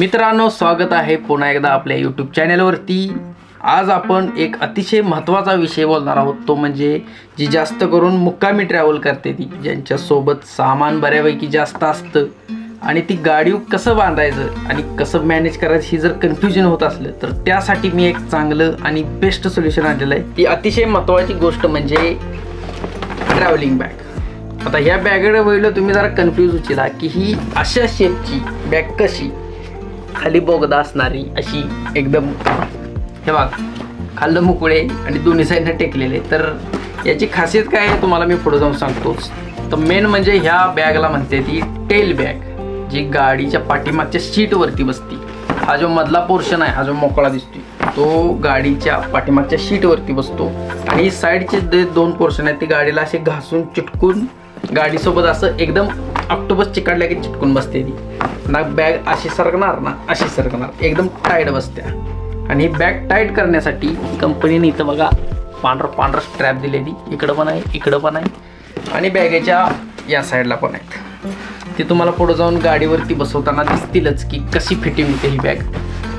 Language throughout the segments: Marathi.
मित्रांनो स्वागत आहे पुन्हा एकदा आपल्या यूट्यूब चॅनलवरती आज आपण एक अतिशय महत्त्वाचा विषय बोलणार आहोत. तो म्हणजे जी जास्त करून मुक्कामी ट्रॅव्हल करते ती ज्यांच्यासोबत सामान बऱ्यापैकी जास्त असतं आणि ती गाडी कसं बांधायचं आणि कसं मॅनेज करायचं ही जर कन्फ्युजन होत असलं तर त्यासाठी मी एक चांगलं आणि बेस्ट सोल्युशन आणलेलं आहे. ती अतिशय महत्त्वाची गोष्ट म्हणजे ट्रॅव्हलिंग बॅग आता ह्या बॅगकडे वळलं तुम्ही जरा कन्फ्यूज होशीला की ही अशा शेपची बॅग कशी? खाली बोगदा असणारी अशी एकदम हे बघ खाल्लं मुकुळे आणि दोन्ही साईडनं टेकलेले. तर याची खासियत काय आहे तुम्हाला मी पुढे जाऊन सांगतोच तर मेन म्हणजे ह्या बॅगला म्हणते ती टेल बॅग जी गाडीच्या पाठीमागच्या सीटवरती बसती. हा जो मधला पोर्शन आहे हा जो मोकळा दिसतोय तो गाडीच्या पाठीमागच्या सीटवरती बसतो. आणि साईडचे जे दोन पोर्शन आहेत ते गाडीला असे घासून चिटकून गाडीसोबत असं एकदम ऑक्टोबस चिकाडल्या की चिटकून बसते ती. ना बॅग अशी सरकणार ना अशी सरकणार. एकदम टाईट बसत्या. आणि ही बॅग टाईट करण्यासाठी कंपनीने इथं बघा पांढरं पांढरं स्ट्रॅप दिलेली. इकडं पण आहे इकडं पण आहे. आणि बॅगेच्या या साईडला पण आहेत. ते तुम्हाला पुढं जाऊन गाडीवरती बसवताना दिसतीलच की कशी फिटिंग होते ही बॅग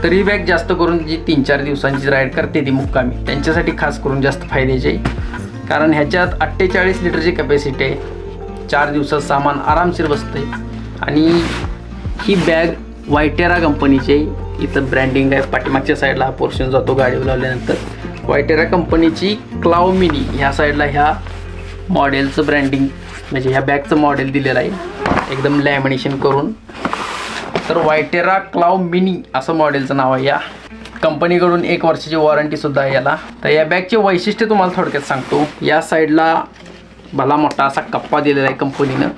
तर ही बॅग जास्त करून जी तीन चार दिवसांची राईड करते ती मुक्कामी. त्यांच्यासाठी खास करून जास्त फायद्याची आहे. कारण ह्याच्यात अठ्ठेचाळीस लिटरची कॅपॅसिटी आहे. चार दिवसात सामान आरामशीर बसते आणि ही बॅग वायटेरा कंपनीची इथं ब्रँडिंग आहे. पाठीमागच्या साईडला हा पोर्शन जातो गाडीवर लावल्यानंतर. वायटेरा कंपनीची क्लाव मिनी ह्या साईडला ह्या मॉडेलचं ब्रँडिंग म्हणजे ह्या बॅगचं मॉडेल दिलेलं आहे. एकदम लॅमिनेशन करून. तर वायटेरा क्लाव मिनी असं मॉडेलचं नाव आहे या. कंपनीकडून एक वर्षाची वॉरंटीसुद्धा आहे याला. तर या बॅगचे वैशिष्ट्य तुम्हाला थोडक्यात सांगतो. या साईडला भला मोठा असा कप्पा दिलेला आहे कंपनीनं.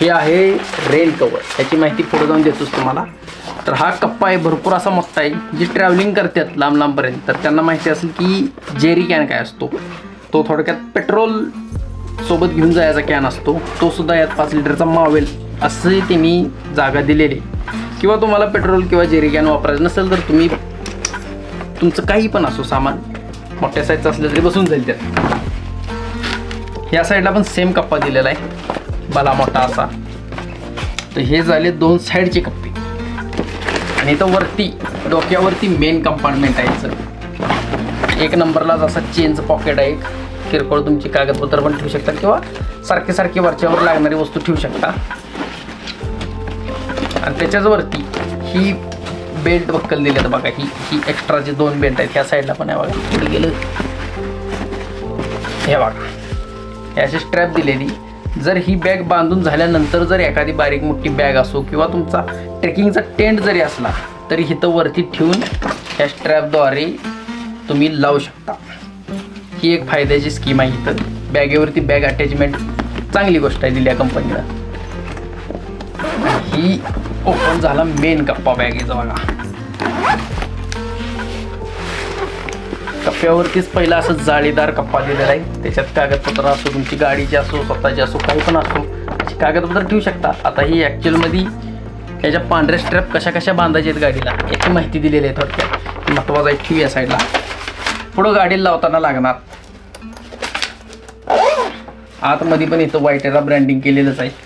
हे आहे रेन कवर याची माहिती पुढे जाऊन देतोच तुम्हाला. तर हा कप्पा आहे भरपूर असा मोठा आहे. जी ट्रॅव्हलिंग करतात लांब लांबपर्यंत तर त्यांना माहिती असेल की जेरी कॅन काय असतो. तो थोडक्यात पेट्रोल सोबत घेऊन जायचा कॅन असतो. तो सुद्धा यात पाच लिटरचा मावेल असंही त्यांनी जागा दिलेली किंवा तुम्हाला पेट्रोल किंवा जेरी कॅन वापरायचं नसेल तर तुम्ही तुमचं काही पण असो सामान मोठ्या साईजचं असलं तरी बसून जाईल त्यात. ह्या साईडला पण सेम कप्पा दिलेला आहे. बाला मोठा असा. तर हे झाले दोन साईडचे कप्पे. आणि इथं वरती डोक्यावरती मेन कंपार्टमेंट आहे एक नंबरला जसा चेनचं पॉकेट आहे एक. किरकोळ तुमची कागदपत्र पण ठेवू शकता किंवा सारखे सारखे वरच्यावर लागणारी वस्तू ठेवू शकता. आणि त्याच्याच वरती ही बेल्ट बक्कल तर बघा. ही ही एक्स्ट्राचे दोन बेल्ट आहेत ह्या साईडला पण आहे बघा. पुढे गेलं. हे बघा. हे अशी स्ट्रॅप दिलेली. जर ही बॅग बांधून झाल्यानंतर जर एखादी बारीक मोठी बॅग असो किंवा तुमचा ट्रेकिंगचा टेंट जरी असला तरी इथं वरती ठेवून या स्ट्रॅपद्वारे तुम्ही लावू शकता. ही एक फायद्याची स्कीम आहे इथं. बॅगेवरती बॅग अटॅचमेंट चांगली गोष्ट आहे दिल्या कंपनीला ही ओपन झाला मेन कप्पा बॅगेचा बघा. कप्प्यावरतीच पहिला असं जाळीदार कप्पा दिलेला आहे. त्याच्यात कागदपत्र असो तुमची गाडीची असो स्वतःची असो काही पण असो अशी कागदपत्र ठेवू शकता. आता ही ॲक्च्युअलमध्ये त्याच्या पांढऱ्या स्ट्रॅप कशा कशा बांधायच्या आहेत गाडीला याची माहिती दिलेली आहे थोडक्यात. महत्त्वाचा आहे ठेवू या साईडला पुढं गाडीला लावताना लागणार. आतमध्ये पण इथं वाईटेरा ब्रँडिंग केलेलंच आहे.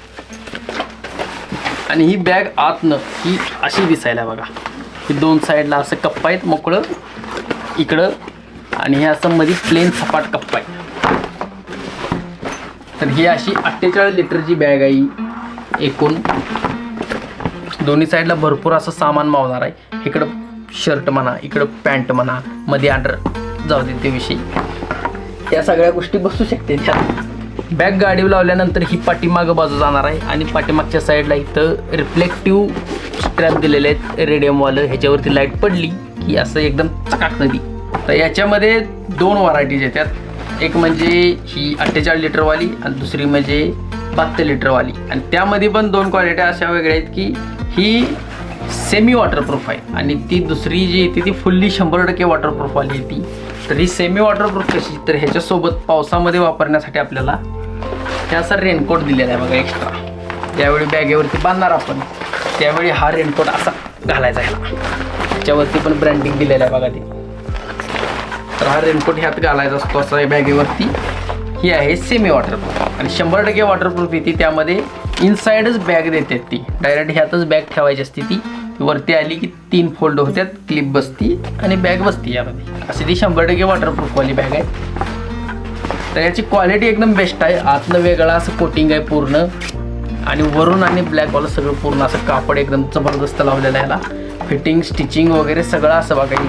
आणि ही बॅग आतनं ही अशी दिसायला बघा. ही दोन साईडला असं कप्पा आहेत मोकळं इकडं आणि हे असं मध्ये प्लेन सपाट कप्पा आहे. तर ही अशी अठ्ठेचाळीस लिटरची बॅग आहे एकूण. दोन्ही साईडला भरपूर असं सामान मावणार आहे. इकडं शर्ट म्हणा इकडं पॅन्ट म्हणा मध्ये अंडर जाऊ दे ते विषयी या सगळ्या गोष्टी बसू शकते त्यात बॅग गाडीवर लावल्यानंतर ही पाठीमागं बाजू जाणार आहे आणि पाठीमागच्या साईडला इथं रिफ्लेक्टिव्ह स्ट्रॅप दिलेले आहेत रेडियमवालं ह्याच्यावरती लाइट पडली की असं एकदम चकाक नदी. तर याच्यामध्ये दोन व्हरायटीज येतात. एक म्हणजे ही अठ्ठेचाळीस लिटरवाली आणि दुसरी म्हणजे बहात्तर लिटरवाली. आणि त्यामध्ये पण दोन क्वालिटी अशा वेगळ्या आहेत की ही सेमी वॉटरप्रूफ आहे. आणि ती दुसरी जी येते ती फुल्ली शंभर टक्के वॉटरप्रूफवाली येते. तर ही सेमी वॉटरप्रूफ कशी? तर ह्याच्यासोबत पावसामध्ये वापरण्यासाठी आपल्याला हे रेनकोट दिलेला आहे बघा एक्स्ट्रा ज्यावेळी बॅगेवरती बांधणार आपण त्यावेळी हा रेनकोट असा घालायचा ह्याला. त्याच्यावरती पण ब्रँडिंग दिलेलं आहे बघा ते. तर हा रेनकोट ह्यात घालायचा असतो असा बॅगेवरती. ही आहे सेमी वॉटरप्रूफ आणि शंभर टक्के वॉटरप्रूफ येते त्यामध्ये इनसाईडच बॅग देतात ती. डायरेक्ट ह्यातच बॅग ठेवायची असते ती. ती वरती आली की तीन फोल्ड होत्यात क्लिप बसती आणि बॅग बसती यामध्ये. अशी ती शंभर टक्के वॉटरप्रूफवाली बॅग आहे. तर याची क्वालिटी एकदम बेस्ट आहे. आतनं वेगळा असं कोटिंग आहे पूर्ण. आणि वरून आणि ब्लॅकवालं सगळं पूर्ण असं कापड एकदम जबरदस्त लावलेलं आहे याला. फिटिंग स्टिचिंग वगैरे सगळं असं बघा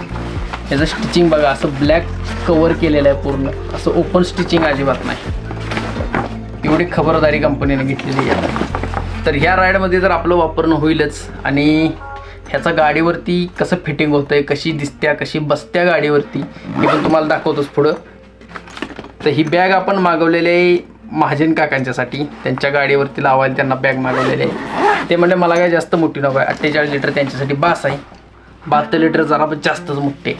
याचं स्टिचिंग बघा असं ब्लॅक कवर केलेलं आहे पूर्ण. असं ओपन स्टिचिंग अजिबात नाही. एवढी खबरदारी कंपनीने घेतलेली आहे तर ह्या राईडमध्ये तर आपलं वापरणं होईलच आणि ह्याचा गाडीवरती कसं फिटिंग होतं आहे कशी दिसत्या कशी बसत्या गाडीवरती हे पण तुम्हाला दाखवतोच पुढं. तर ही बॅग आपण मागवलेली आहे महाजन काकांच्यासाठी. त्यांच्या गाडीवरती लावायला त्यांना बॅग मागवलेली आहे. ते म्हणजे मला काय जास्त मोठी नको आहे. अठ्ठेचाळीस लिटर त्यांच्यासाठी बास आहे. बहात्तर लिटर जरा पण जास्तच मोठे.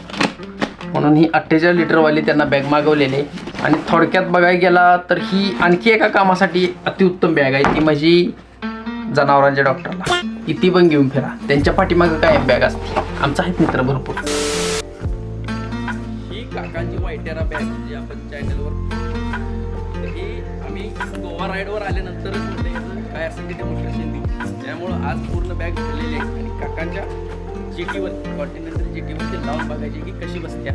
म्हणून ही अठ्ठेचाळीस लिटरवाली त्यांना बॅग मागवलेली आहे. आणि थोडक्यात बघायला गेला तर ही आणखी एका कामासाठी अतिउत्तम बॅग आहे. ती माझी जनावरांच्या डॉक्टरला. किती ती पण घेऊन फिरा. त्यांच्या पाठीमागं काय बॅग असते. आमचा आहेत मित्र भरपूर. काकांची वाईटेरा बॅग म्हणजे आपण चॅनलवर तर ही आम्ही गोवा राईडवर आल्यानंतरच काय असेल ते डेमॉन्स्ट्रेशन देऊ त्यामुळं आज पूर्ण बॅग भरलेली आहे. आणि काकांच्या जेटीवर कॉन्टिनेंटल जेटीवरती लावून बघायची की कशी बसत्या.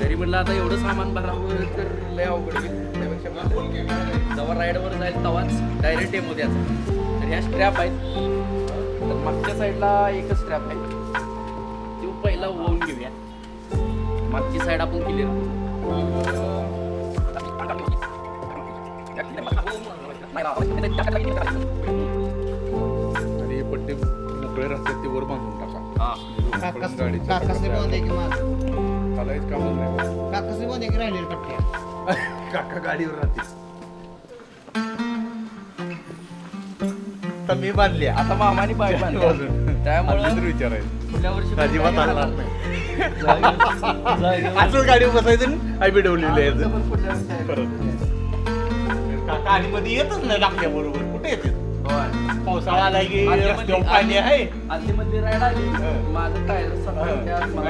तरी म्हणलं आता एवढं सामान भरावं तर लय अवघड होईल. त्यापेक्षा जवळ राईडवर जाईल तवाच डायरेक्ट डेमो द्यायचा. तर ह्या स्ट्रॅप आहेत. तर मागच्या साईडला एकच स्ट्रॅप आहे. क्लिअर आणि पट्टे मोकळे राहतात ते वर बांधून टाका. गाडीच्या काकासने बंद की माझं चालायचं कामच नाही. काकासने बंद की राहिलेली पट्ट्या काका गाडीवर राहते तर मी बांधली. आता मामानी पाय बांधले. त्यामुळं विचारायचं. पुढल्या वर्षी अजिबात आणणार नाही. असंच गाडी बसायचं आय बी डब्ल्यू काका आणि मध्ये येतच नाही आपल्या बरोबर. कुठे येते. पावसाळा आला की रस्त्यावर पाणी आहे. आधीमध्ये राईड आली. हं. माझं टायर सगळं असं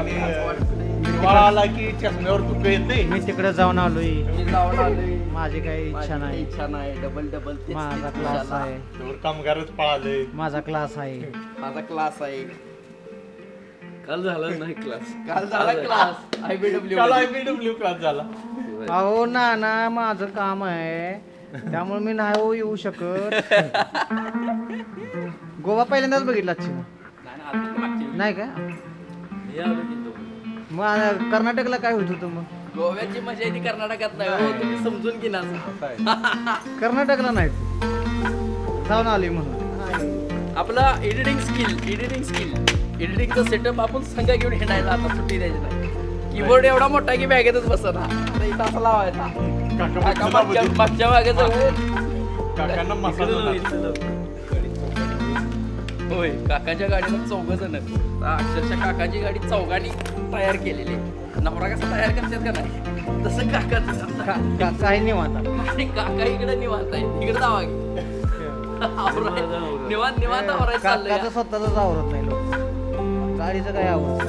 की चष्म्यावर दुःख येते मी तिकडे जाऊन आलोय. मी जाऊन आलोय. माझी काही इच्छा नाही. इच्छा नाही. डबल डबल माझा क्लास. आहे. कामगारच पळाले माझा क्लास आहे. माझा क्लास आहे. काल झाला नाही क्लास काल झाला क्लास आय बी डब्ल्यू काल आय बी डब्ल्यू क्लास झाला. अहो ना ना माझं काम आहे. त्यामुळे मी नाही हो येऊ शकत. गोवा पहिल्यांदाच बघितला नाही का? मग कर्नाटकला काय होत होतं मग? गोव्याची मजा ती कर्नाटकात नाही हो, तुम्ही समजून घे ना कर्नाटकला नाही. तू. जाऊन आलोय म्हणून. आपला एडिटिंग स्किल एडिटिंग स्किल एडिटिंगचा सेटअप आपण संघ घेऊन हिंडायचा आता सुट्टी द्यायची नाही. कीबोर्ड एवढा मोठा आहे की बॅगेतच इथं असा लावायचा. काका काका मागच्या. मागच्या काकांना. होय काकाच्या गाडीला चौघ जण. अक्षरशः काकाची गाडी चौघांनी तयार केलेली आहे. नवरा कसा तयार करतात का नाही? तसं काकाचं का- का- काही निवांत. आणि काका इकडे निवांत आहे. इकडे जावा निवांत निवांत आवरायचं स्वतःच आवरत नाही. गाडीचं काय आवडत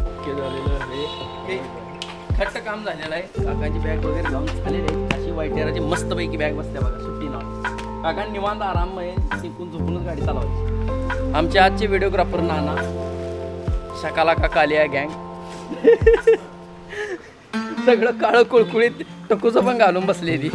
ओके झालेलं आहे. खट्ट काम झालेलं आहे. काकांची बॅग वगैरे लावून झालेली आहे. अशी वाईटेराची मस्तपैकी बॅग बसते बघा सुट्टी नाव काका निवांत आराम आहे. टिकून झोपूनच गाडी चालवायची. आमचे आजचे व्हिडिओग्राफर नाना शकाला आली आहे गँग सगळं काळं कुळकुळीत टकूचं पण घालून बसलेली.